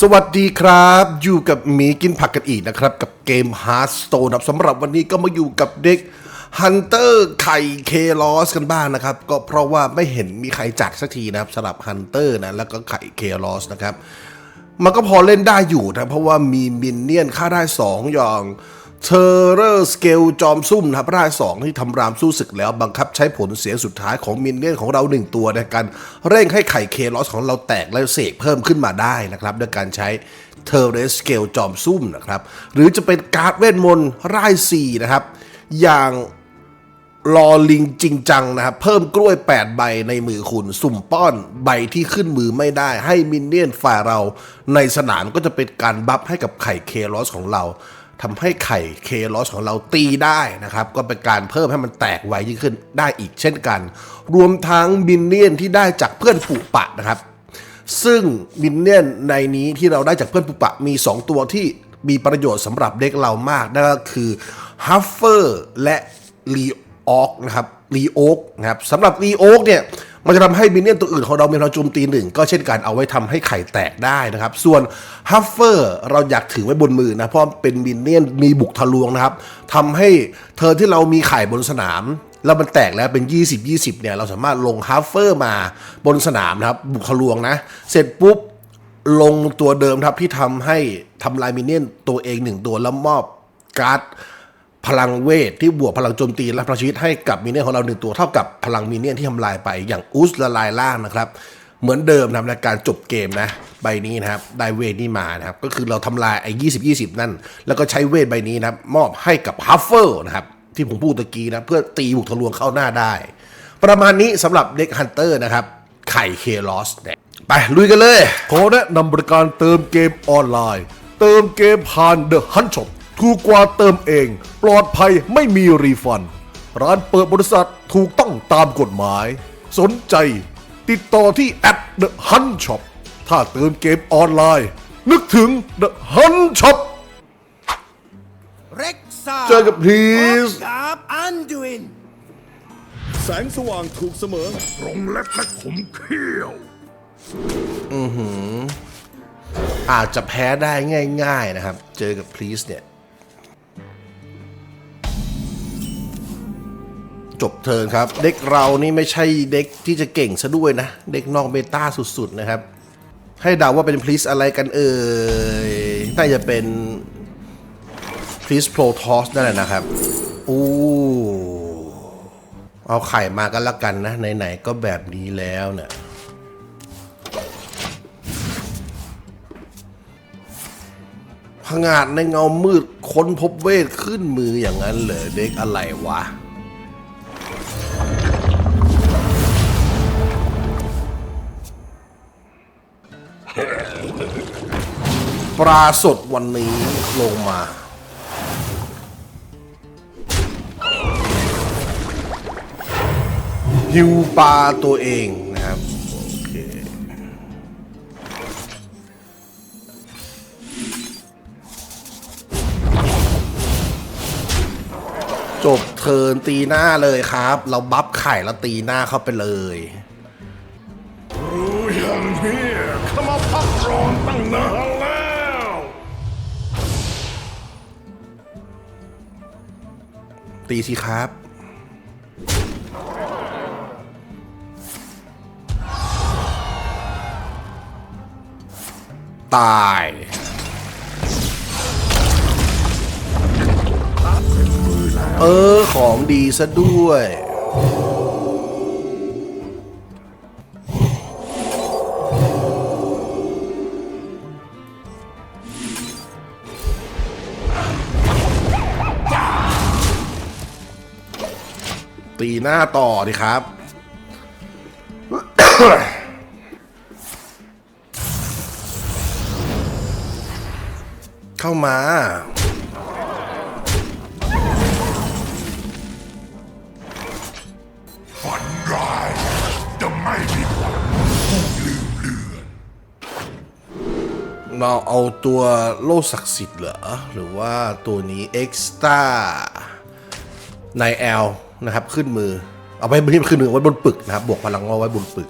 สวัสดีครับ อยู่กับหมีกินผักกันอีกนะครับ กับเกม Hearthstone ครับสำหรับวันนี้ก็มาอยู่กับเด็ก Hunter ไข่เคลอสกันบ้างนะครับ ก็เพราะว่าไม่เห็นมีใครจัดสักทีนะครับสำหรับ Hunter นะ แล้วก็ไข่เคลอสนะครับ มันก็พอเล่นได้อยู่นะ เพราะว่ามีมินเนี่ยนค่าได้ 2 อย่าง เทอร์เรอร์สเกลจอมซุ่มนะครับได้สองที่ทำรามสู้ศึกแล้วบังคับใช้ผลเสียงสุดท้ายของมินเนี่ยนของเรา1ตัวในการเร่งให้ไข่เคลอสของเราแตกและเสกเพิ่มขึ้นมาได้นะครับด้วยการใช้เทอร์เรอร์สเกลจอมซุ่มนะครับ หรือจะเป็นการ์ดเวทมนต์ร่ายสี่นะครับ อย่างรอลิงจริงจังนะครับ เพิ่มกล้วย 8 ใบในมือคุณ สุ่มป้อนใบที่ขึ้นมือไม่ได้ ให้มินเนี่ยนฝ่ายเราในสนามก็จะเป็นการบัฟให้กับไข่เคลอสของเรา ทำให้ไข่เคลอสของเราตีได้นะครับ ก็เป็นการเพิ่มให้มันแตกไวยิ่งขึ้นได้อีกเช่นกัน รวมทั้งมินเนี่ยนที่ได้จากเพื่อนปุปะนะครับ ซึ่งมินเนี่ยนในนี้ที่เราได้จากเพื่อนปุปะมี 2 ตัวที่มีประโยชน์สำหรับเด็กเรามากนั่นก็คือฮัฟเฟอร์และลีออกนะครับลีโอกนะครับสำหรับลีโอกเนี่ย มันจะทำให้มินเนี่ยนตัวอื่นของเรามีพลังโจมตีหนึ่งก็เช่นกันเอาไว้ทำให้ไข่แตกได้นะครับ ส่วนฮัฟเฟอร์เราอยากถือไว้บนมือนะเพราะเป็นมินเนี่ยนมีบุกทะลวงนะครับทำให้เธอที่เรามีไข่บนสนามแล้วมันแตกแล้วเป็น 20 20 เนี่ย เราสามารถลงฮาร์ฟเฟอร์มาบนสนามนะครับ บุกทะลวงนะ เสร็จปุ๊บ ลงตัวเดิมครับที่ทำให้ทำลายมินเนี่ยนตัวเองหนึ่งตัวแล้วมอบการ์ด พลังเวทที่บวกพลังโจมตีและพลังชีวิตให้กับมินเนี่ยนของเราหนึ่งตัวเท่ากับพลังมินเนี่ยนที่ทำลายไปอย่างอุสละลายล่างนะครับเหมือนเดิมนะในการจบเกมนะใบนี้นะครับได้เวทนี่มานะครับก็คือเราทำลายไอ้ยี่สิบยี่สิบนั่น แล้วก็ใช้เวทใบนี้นะมอบให้กับฮัฟเฟอร์นะครับที่ผมพูดตะกี้นะเพื่อตีบุกทะลวงเข้าหน้าได้ ประมาณนี้สำหรับเด็กฮันเตอร์นะครับไข่เคลอสเนี่ยไป ลุยกันเลย ขอแนะนำบริการเติมเกมออนไลน์ เติมเกมผ่าน The Hunt Shop ถูกกว่าเติมเอง ปลอดภัยไม่มีรีฟัน ร้านเปิดบริษัทถูกต้องตามกฎหมาย สนใจ ติดต่อที่ at The Hunt Shop ถ้าเติมเกมออนไลน์ นึกถึง The Hunt Shop เร็กซ่าเจอกับ please กับอันดูอินแสงสว่างถูกเสมอรงเล็บและขมเขี้ยวอาจจะแพ้ได้ง่าย ๆนะครับ เจอกับ please เนี่ย จบเทิร์นครับ เด็กเรานี่ไม่ใช่เด็กที่จะเก่งซะด้วยนะ เด็กนอกเบต้าสุดๆนะครับ ให้เดาว่าเป็น please อะไรกันเอ่ยน่าจะเป็น please protoss นั่นแหละนะครับอู้เอาไข่มากันละกันนะ ไหนๆก็แบบนี้แล้วเนี่ยผงาดในเงามืดค้นพบเวทขึ้นมืออย่างนั้นเหรอเด็กอะไรวะ ปลาสดวันนี้ลงมาฮิวปลาตัวเองนะครับโอเคจบเทินตีหน้าเลยครับ เราบัฟไข่แล้วตีหน้าเข้าไปเลย รู้อย่างนี้เข้ามาพักรอนตั้งนาน ตีสิครับ ตาย เออ ของดีซะด้วย ตีหน้าต่อดิครับ เข้ามา ฝันร้ายจะไม่มีวันผู้ลืมเลือน เราเอาตัวโล่ศักดิ์สิทธิ์เหรอ หรือว่าตัวนี้ Extra ใน L นะครับ ขึ้นมือ เอาไว้ไม่ใช่ขึ้นมือไว้บนปึกนะครับ บวกพลังงอไว้บนปึก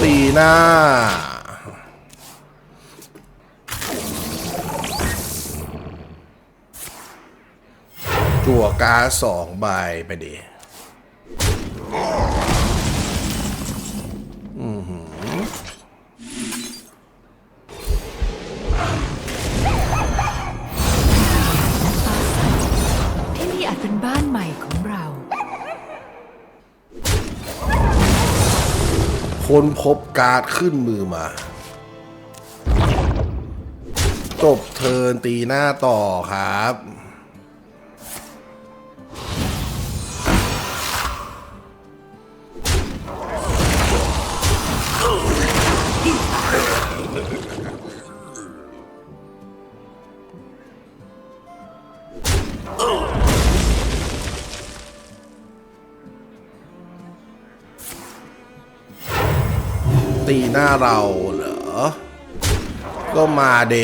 ตีหน้าจั่วกาสองใบไปดี คนพบการ์ดขึ้นมือมา จบเทินตีหน้าต่อครับ ตีหน้าเราเหรอ ก็มาเด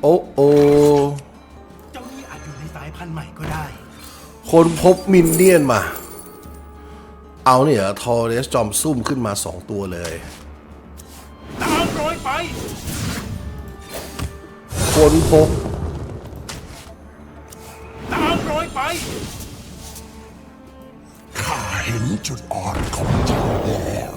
โอ้โอเจ้านี่อาจอยู่ในสายพันธุ์ใหม่ก็ได้ คนพบมินเนี่ยนมา เอาเนี่ยเหรอทอเรสจอมซุ่มขึ้นมาสองตัวเลย ตามรอยไป คนพบ ตามรอยไปข้าเห็นจุดอ่อนของเจ้าแล้ว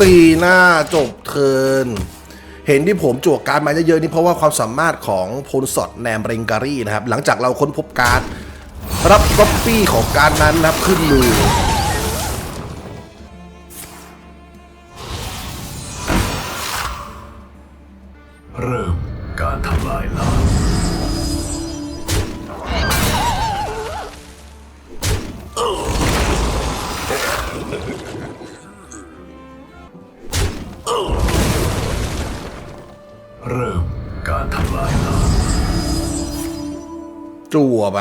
ตีหน้าจบเทิร์นเห็นที่ผมจวกการดมาเยอะๆนี่เพราะว่าความสามารถของพลสอดแนมเรงการีนะครับ หลังจากเราค้นพบการด รับก๊อปปี้ของการดนั้นนะครับขึ้นมือเริ่มการทำลายล้างเริ่มการทำลายล้างจั่วไป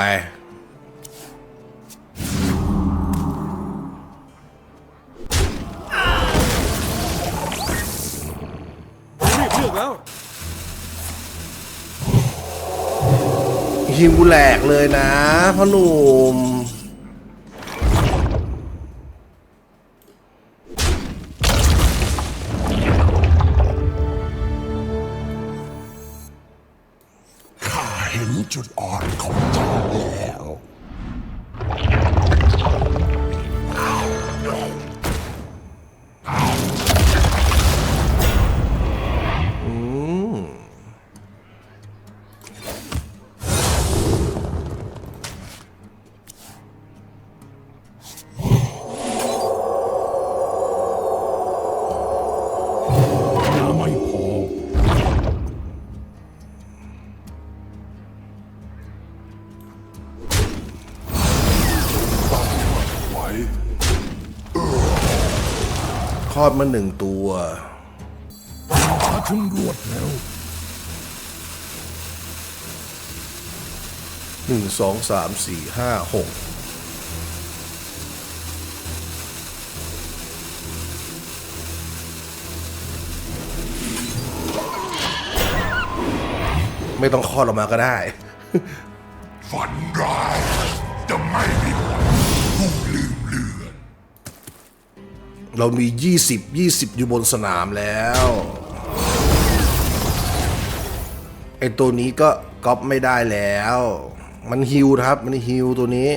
ฮิวแหลกเลยนะพ่อหนุ่ม อดมาหนึ่งตัวมาถึงรวดแล้วหนึ่งสองสามสี่ห้าหกไม่ต้องคลอดออกมาก็ได้ ฝันร้ายจะไม่มีวัน เรามี 20 20 อยู่บนสนามแล้วไอตัวนี้ก็ก๊อปไม่ได้แล้ว มันฮิวครับ มันฮิวตัวนี้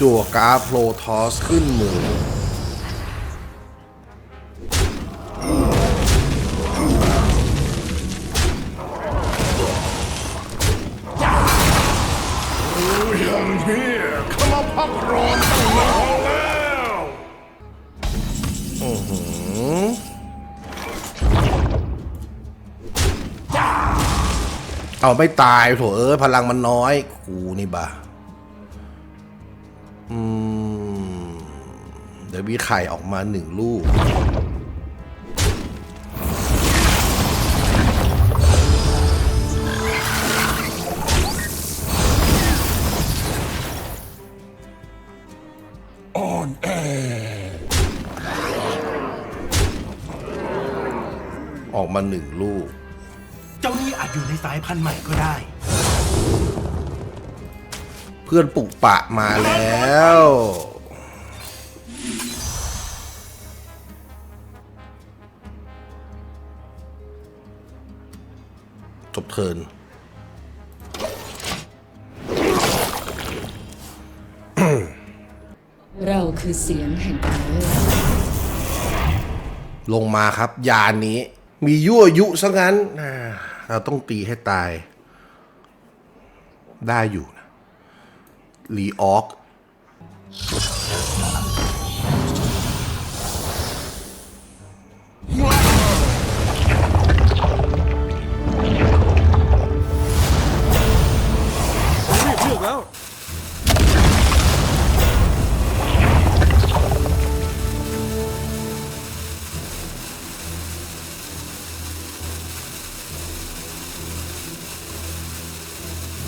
จั่วกาโพรทอสขึ้นมือ เอาไม่ตายโถเออพลังมันน้อย กูนี่บ้าอืม เดี๋ยวมีไข่ออกมาหนึ่งลูก on air ออกมาหนึ่งลูก อาจอยู่ในสายพันธุ์ใหม่ก็ได้ เพื่อนปุกปะมาแล้ว จบเทิร์นเราคือเสียงแห่งการเลิกลงมาครับ ยานนี้ มียั่วยุซะงั้นอ่า เราต้องตีให้ตาย ได้อยู่นะรีออก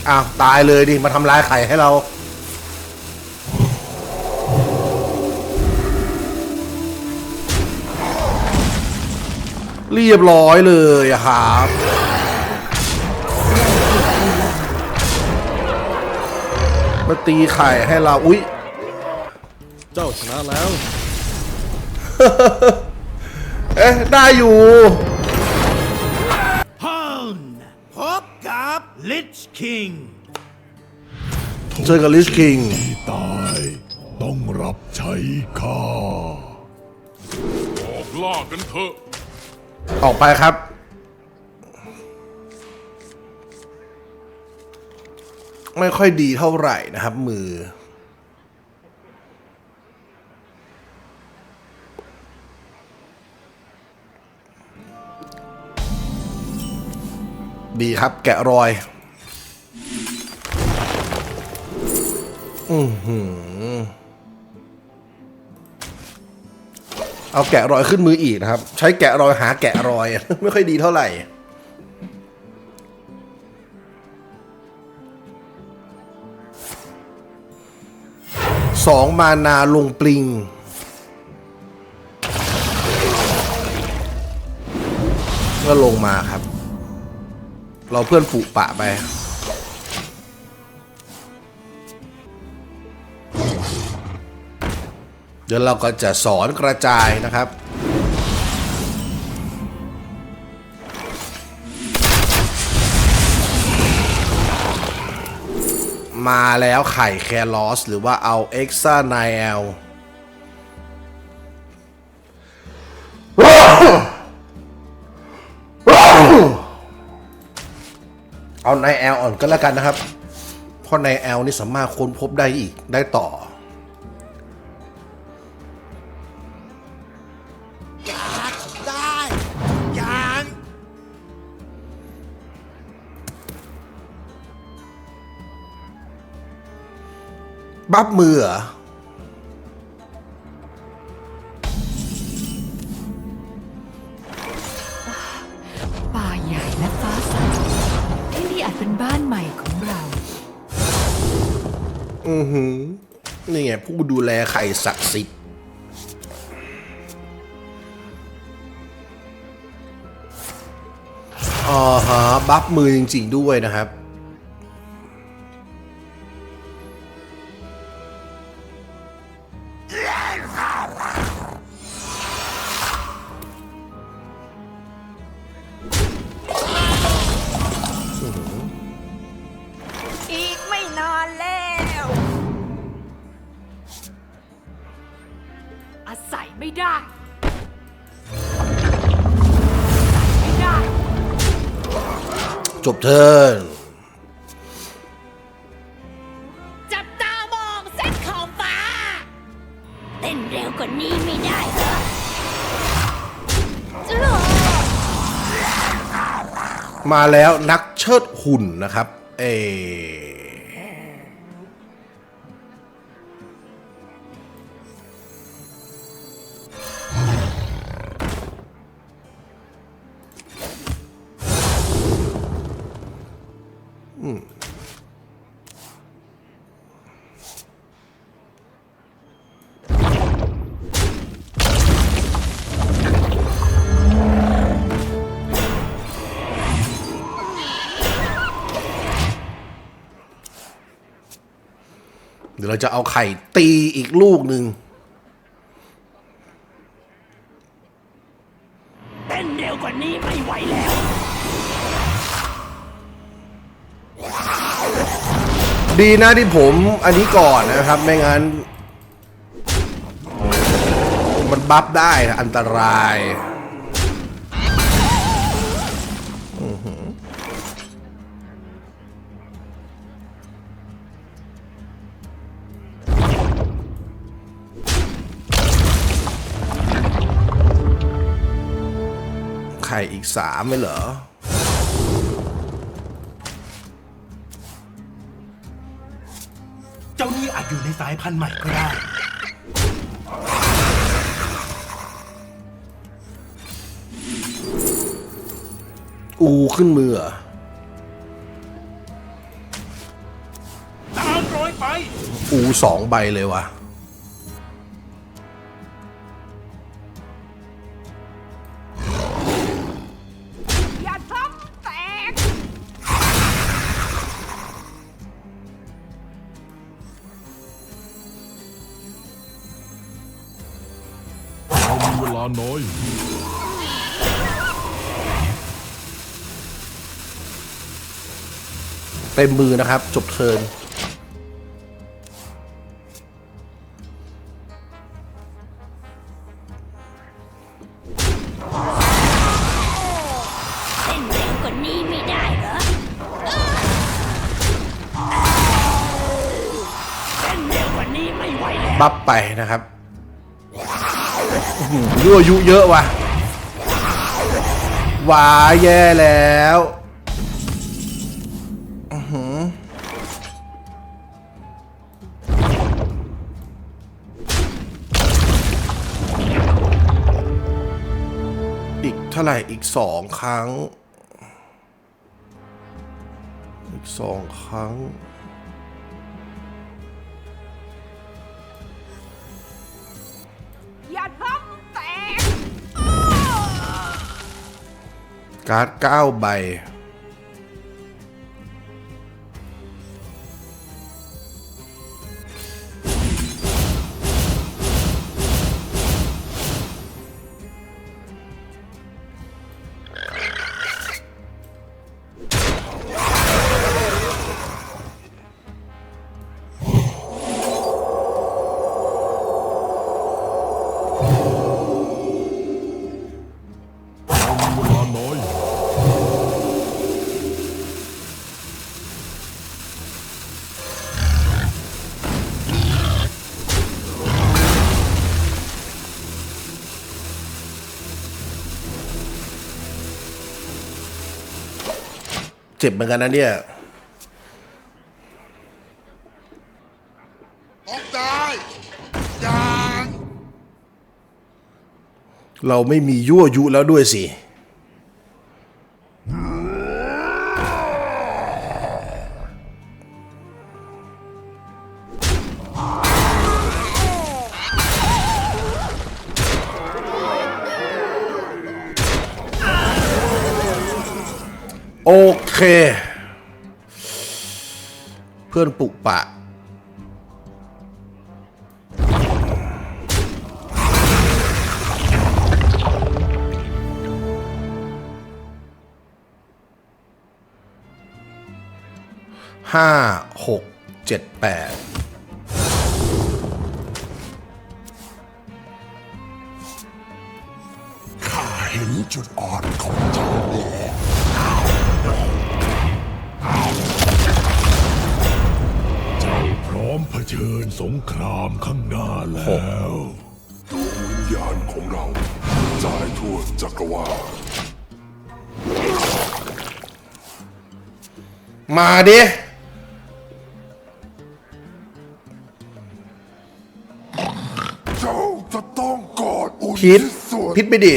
อ้าวตายเลยดิ มาทำลายไข่ให้เรา เรียบร้อยเลยอะครับมาตีไข่ให้เรา อุ๊ย เจ้าชนะแล้ว เอ๊ะ ได้อยู่ กับลิชคิงเจอกับลิชคิงที่ตายต้องรับใช้ข้าออกล่ากันเถอะออกไปครับ ไม่ค่อยดีเท่าไหร่นะครับ มือ ดีครับแกะรอย อือหือ เอาแกะรอยขึ้นมืออีกนะครับ ใช้แกะรอยหาแกะรอย ไม่ค่อยดีเท่าไหร่ สองมานาลงปลิงก็ลงมาครับ เราเพื่อนปุปะไป เดี๋ยวเราก็จะสอนกระจายนะครับ มาแล้วไข่แคลอส หรือว่าเอาเอ็กซ่าไนเอลเอาไนเอลอ่อนก็แล้วกันนะครับ เพราะไนเอลนี่สามารถค้นพบได้อีกได้ต่อ บัฟมือเหรอป่าใหญ่และฟ้าใสที่นี่อาจเป็นบ้านใหม่ของเรา อือหือ นี่ไงผู้ดูแลไข่ศักดิ์สิทธิ์อ๋อฮะบัฟมือจริง ๆ ด้วยนะครับ ไม่ได้อาศัยไม่ได้ จบเทิร์นจับตามองเส้นขอบฟ้า เต้นเร็วกว่านี้ไม่ได้เหรอจะหรอมาแล้วนักเชิดหุ่นนะครับ เออ เดี๋ยวเราจะเอาไข่ตีอีกลูกหนึ่งเต้นเร็วกว่านี้ไม่ไหวแล้ว ดีนะที่ผมอันนี้ก่อนนะครับ ไม่งั้น มันบัฟได้นะอันตราย ข่อีกสามไม่เหรอ เจ้านี่อาจอยู่ในสายพันธุ์ใหม่ก็ได้ อูขึ้นมือเหรอตามรอยไป อูสองใบเลยวะอ ลาน้อย เต็มมือนะครับ จบเทิร์นเต้นเร็วกว่านี้ไม่ได้เหรอเต้นเร็วกว่านี้ไม่ไหวแล้วบัฟไปนะครับอื้อหือ ยั่วยุเยอะว่ะหวาแย่แล้วอือหืออีกเท่าไหร่อีกสองครั้ง อีกสองครั้ง การ์ดเก้าใบ เจ็บเหมือนกันนะเนี่ยต้องได้อย่างเราไม่มียั่วยุแล้วด้วยสิ โอ เค เพื่อนปุกปะ ห้าหกเจ็ดแปดข้าเห็นจุดอ่อนของเจ้า ชิญสงครามข้างหน้าแล้วดวงวิญญาณของเราจ่ายทั่วจักรวาลมาดิเจ้าจะต้องกอดอุ่นพิษที่สุดพิษไม่ดี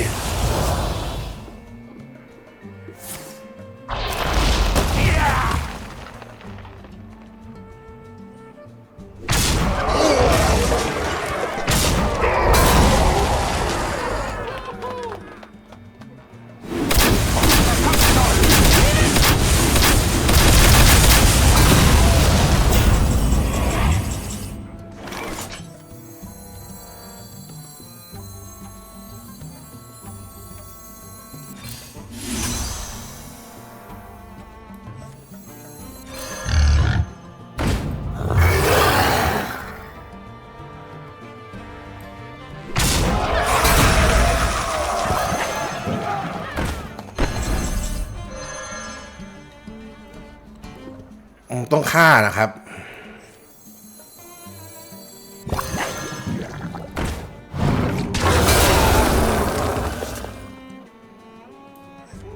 ต้องฆ่านะครับ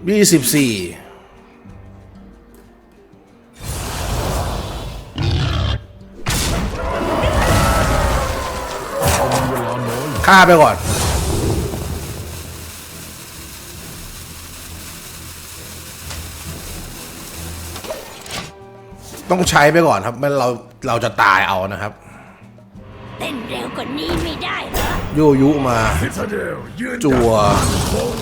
ยี่สิบสี่ฆ่าไปก่อน ต้องใช้ไปก่อนครับไม่เราเราจะตายเอานะครับ เต้นเร็วกว่านี้ไม่ได้เหรอ โยยุมาซิตาเดลยืนจัวคน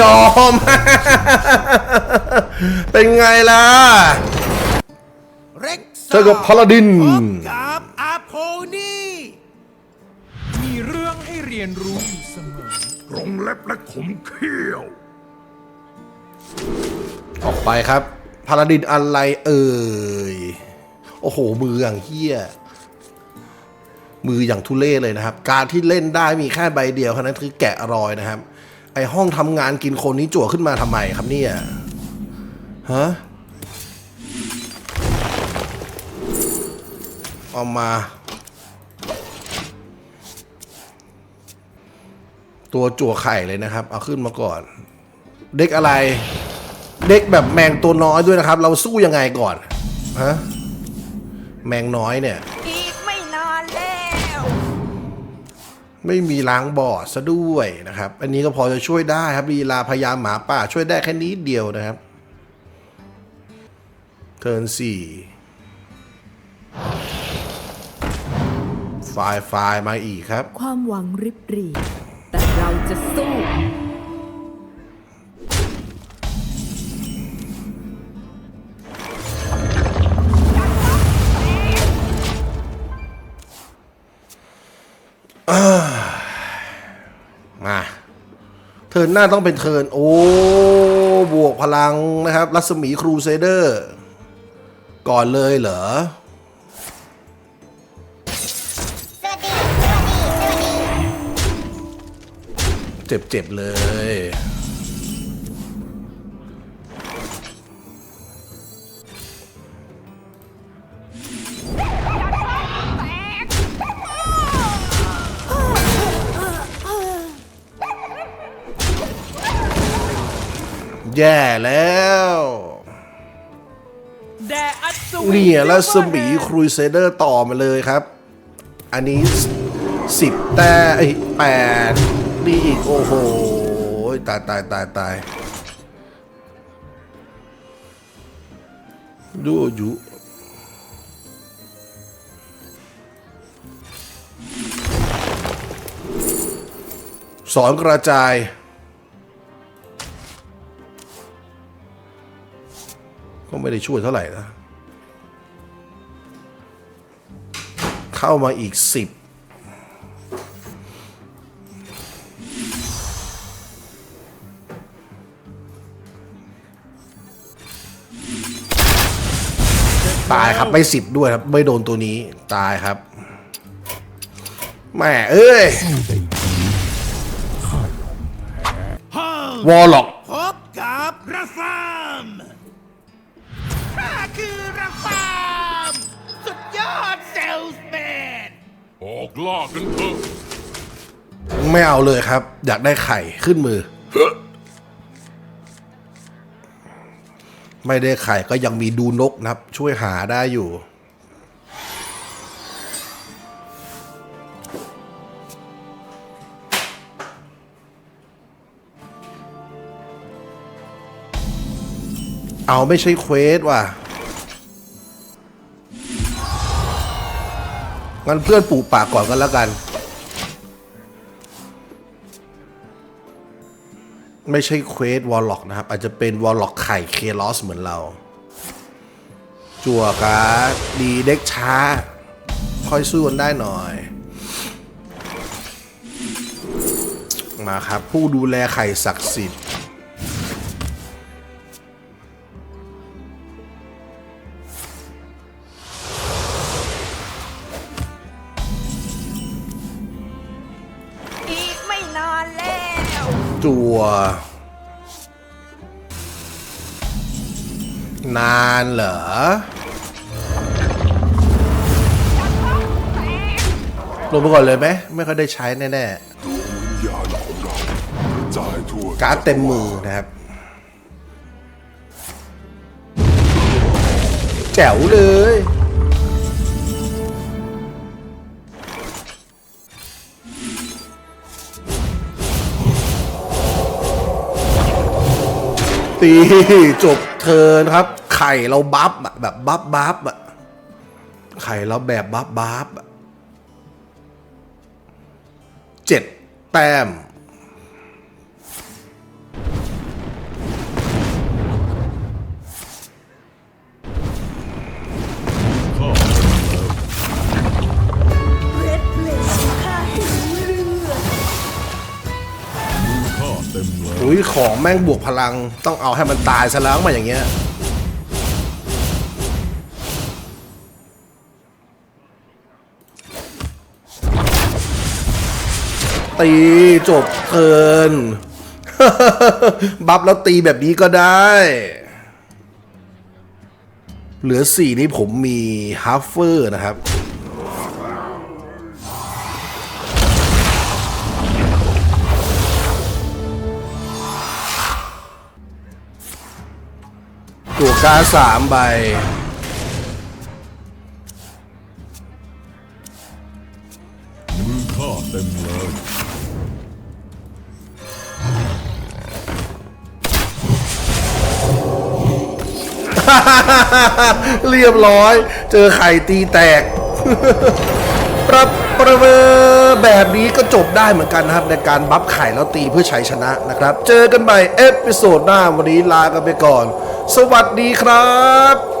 ยอม เป็นไงล่ะเร็กเจอกับพาลาดินพบกับอาโพนี่ มีเรื่องให้เรียนรู้อยู่เสมอรงเล็บและขมเขี้ยว ออกไปครับ พาลาดินอะไรเอ่ย โอ้โห มืออย่างเฮี้ยมืออย่างทุเล่เลยนะครับ การที่เล่นได้มีแค่ใบเดียวเท่านั้นคือแกะรอยนะครับ ไอห้องทำงานกินคนนี้จั่วขึ้นมาทำไมครับเนี่ย ฮะ เอามา ตัวจั่วไข่เลยนะครับ เอาขึ้นมาก่อน เด็กอะไร เด็กแบบแมงตัวน้อยด้วยนะครับ เราสู้ยังไงก่อน ฮะ แมงน้อยเนี่ย ไม่มีล้างบอดซะด้วยนะครับ อันนี้ก็พอจะช่วยได้ครับลีลาพยายามหมาป่าช่วยได้แค่นี้เดียวนะครับเทิร์นสี่ไฟล์ไฟล์มาอีกครับ ความหวังริบหรี่ แต่เราจะสู้ ทิร์นหน้าต้องเป็นเทิร์นโอ้บวกพลังนะครับ รัศมีครูเซเดอร์ ก่อนเลยเหรอเจ็บๆเลย แย่แล้วเนี่ยแล้วสมีครูเซเดอร์ต่อมาเลยครับ อันนี้สิบแต่ไอ้แปดนี่อีก โอ้โห ตายตายตายตายดูอยู่สอนกระจาย ก็ไม่ได้ช่วยเท่าไหร่นะ เข้ามาอีกสิบตายครับไม่สิบด้วยครับ ไม่โดนตัวนี้ตายครับแม่เอ้ยวอลล็อกพบกับระฟา ออกล่ากันเถอะไม่เอาเลยครับ อยากได้ไข่ขึ้นมือ ไม่ได้ไข่ก็ยังมีดูนกนะครับ ช่วยหาได้อยู่ เอาไม่ใช่เควสว่ะ งั้นเพื่อนปลูกปาก่อนกันแล้วกัน ไม่ใช่เควสวอลล็อกนะครับ อาจจะเป็นวอลล็อกไข่เคลอสเหมือนเรา จั่วกาดีเด็กช้า ค่อยสู้กันได้หน่อย มาครับ ผู้ดูแลไข่ศักดิ์สิทธิ์ จัว นานเหรอลงไปก่อนเลยไหมไม่ค่อยได้ใช้แน่วิญญาณของเราจ่ายทั่วๆการ์ดเต็มมือนะครับแจ๋วเลย ตีจบเทินครับ ไข่เราบัฟอะแบบบัฟบัฟอะไข่เราแบบบัฟบัฟอะเจ็ดแต้ม อุ้ยของแม่งบวกพลังต้องเอาให้มันตายซะแล้วมาอย่างเงี้ยตีจบเกินบัฟแล้วตีแบบนี้ก็ได้ เหลือสี่นี่ผมมีฮัฟเฟอร์นะครับ กาสามใบ มือข้าเต็มเลยเรียบร้อย เจอไข่ตีแตก ประประเวอแบบนี้ก็จบได้เหมือนกันนะครับ ในการบัฟไข่แล้วตีเพื่อชัยชนะนะครับ เจอกันใหม่เอพิโซดหน้าวันนี้ลากันไปก่อน สวัสดีครับ